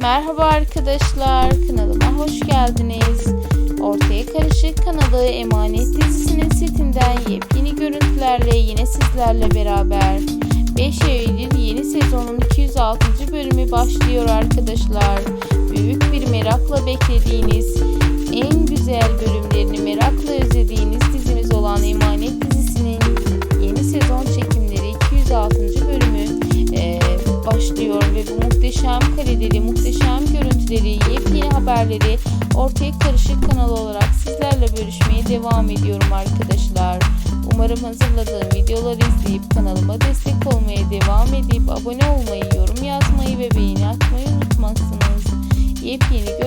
Merhaba arkadaşlar, kanalıma hoş geldiniz. Ortaya Karışık kanalı Emanet dizisinin setinden yepyeni görüntülerle yine sizlerle beraber 5 Eylül yeni sezonun 206. bölümü başlıyor arkadaşlar. Büyük bir merakla beklediğiniz, en güzel bölümlerini merakla özlediğiniz dizimiz olan Emanet dizisinin yeni sezon çekimleri 206. bölümü başlıyor ve bu muhteşem kareleri, muhteşem görüntüleri, yepyeni haberleri ortaya karışık kanal olarak sizlerle bölüşmeye devam ediyorum arkadaşlar. Umarım hazırladığım videoları izleyip kanalıma destek olmaya devam edip abone olmayı, yorum yazmayı ve beğeni atmayı unutmazsınız. Yepyeni